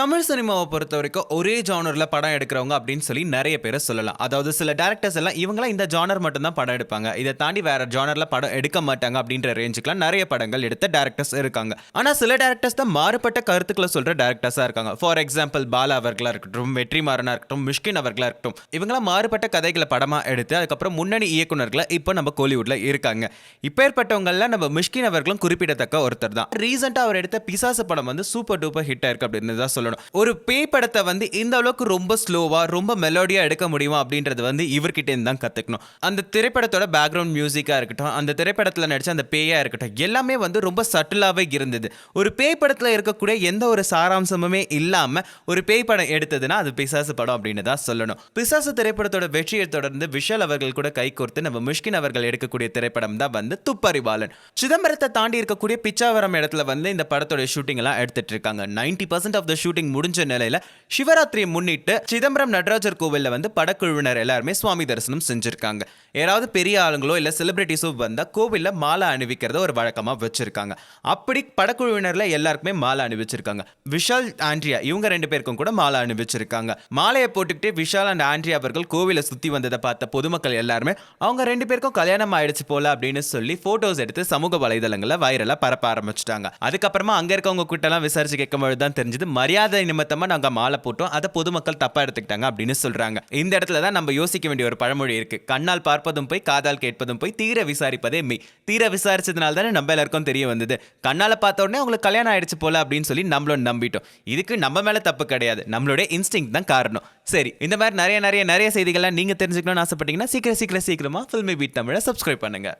தமிழ் சினிமாவை பொறுத்த வரைக்கும் ஒரே ஜானரில் படம் எடுக்கிறவங்க அப்படின்னு சொல்லி நிறைய பேரை சொல்லலாம். அதாவது சில டேரக்டர்ஸ் எல்லாம் இவங்களாம் இந்த ஜானர் மட்டும்தான் படம் எடுப்பாங்க. இதை தாண்டி வேற ஜானரில் படம் எடுக்க மாட்டாங்க அப்படின்ற ரேஞ்சுக்குலாம் நிறைய படங்கள் எடுத்த டேரக்டர்ஸ் இருக்காங்க. ஆனால் சில டேரக்டர்ஸ் தான் மாறுபட்ட கருத்துக்களை சொல்கிற டேரக்டர்ஸாக இருக்காங்க. ஃபார் எக்ஸாம்பிள் பாலா அவர்களாக இருக்கட்டும் வெற்றிமாறனாக இருக்கட்டும் மிஷ்கின் அவர்களாக இருக்கட்டும் இவங்களாம் மாறுபட்ட கதைகளை படமாக எடுத்து அதுக்கப்புறம் முன்னணி இயக்குநர்களை இப்போ நம்ம கோலிவுட்டில் இருக்காங்க. இப்பேற்பட்டவங்கள்ல நம்ம மிஷ்கின் அவர்களும் குறிப்பிடத்தக்க ஒருத்தர் தான். ரீசெண்டாக அவர் எடுத்த பிசாசு படம் வந்து சூப்பர் டூப்பர் ஹிட் ஆயிருக்கு அப்படின்னு தான் சொல்லணும். ஒரு பேய் படத்தை வந்து இந்த அளவுக்கு ரொம்ப ஸ்லோவா ரொம்ப மெலோடியா எடுக்க முடியுமா அப்படின்றது வந்து இவர்கிட்ட இருந்து தான் கத்துக்கணும். அந்த திரைப்படத்தோட பேக்ரவுண்ட் மியூசிக்கா இருக்கட்டும் அந்த திரைப்படத்துல நடிச்ச அந்த பேயா இருக்கட்டும் எல்லாமே வந்து ரொம்ப சட்டிலாவே இருந்தது. ஒரு பேய் படத்துல இருக்கக்கூடிய எந்த ஒரு சாராம்சமுமே இல்லாம ஒரு பேய் படம் எடுத்ததுன்னா அது பிசாசு படம் அப்படின்னு தான் சொல்லணும். பிசாசு திரைப்படத்தோட வெற்றியை தொடர்ந்து விஷால் அவர்கள் கூட கைகோர்த்து நம்ம முஷ்கின் அவர்கள் எடுக்கக்கூடிய திரைப்படம் தான் வந்து துப்பறிவாளன். சிதம்பரத்தை தாண்டி இருக்கக்கூடிய பிச்சாவரம் இடத்துல வந்து இந்த படத்தோட ஷூட்டிங் எல்லாம் எடுத்துட்டு இருக்காங்க. Ninety percent of the shooting முடிஞ்ச நிலையில சிவராத்திரியை முன்னிட்டு சிதம்பரம் நடராஜர் கோவிலில் வந்து படக்குழுவினர் எல்லாருமே சுவாமி தரிசனம் செஞ்சிருக்காங்க. யாராவது பெரிய ஆளுங்களோ இல்ல செலிபிரிட்டிஸோ வந்தால் கோவிலில் மாலை அணிவிக்கிறத ஒரு வழக்கமாக வச்சிருக்காங்க. அப்படி படக்குழுவினரில் எல்லாருக்குமே மாலை அணிவிச்சிருக்காங்க. விஷால் ஆண்ட்ரியா இவங்க ரெண்டு பேருக்கும் கூட மாலை அணிவிச்சிருக்காங்க. மாலையை போட்டுக்கிட்டே விஷால் அண்ட் ஆண்ட்ரியா அவர்கள் கோவிலை சுத்தி வந்ததை பார்த்த பொதுமக்கள் எல்லாருமே அவங்க ரெண்டு பேருக்கும் கல்யாணம் ஆயிடுச்சு போல அப்படின்னு சொல்லி போட்டோஸ் எடுத்து சமூக வலைதளங்களில் வைரலாக பரப்ப ஆரம்பிச்சிட்டாங்க. அதுக்கப்புறமா அங்க இருக்கவங்க கிட்டலாம் விசாரிச்சு கேட்கும்போது தான் தெரிஞ்சது மரியாதை நிமித்தமா நாங்க மாலை போட்டோம். அதை பொதுமக்கள் தப்பா எடுத்துக்கிட்டாங்க அப்படின்னு சொல்றாங்க. இந்த இடத்துல தான் நம்ம யோசிக்க வேண்டிய ஒரு பழமொழி இருக்கு. கண்ணால் பார்ப்பதும் போய் காதால் கேட்பதும் போய் தீர விசாரிப்பதே மெய். தீர விசாரிச்சதுனால தானே நம்ம எல்லாருக்கும் தெரிய வந்தது. கண்ணால பார்த்த உடனே அவங்களுக்கு கல்யாணம் ஆயிடுச்சு போல அப்படின்னு சொல்லி நம்மளும் நம்பிட்டோம். இதுக்கு நம்ம மேல தப்பு கிடையாது. நம்மளுடைய இன்ஸ்டிங் தான் காரணம். சரி இந்த மாதிரி நிறைய நிறைய நிறைய செய்திகள்லாம் நீங்க தெரிஞ்சுக்கணும்னு ஆசைப்பட்டீங்கன்னா சீக்கிரம் சீக்கிரம் சீக்கிரமா ஃபில்மி பீட் தமிழை சப்ஸ்கிரைப் பண்ணுங்க.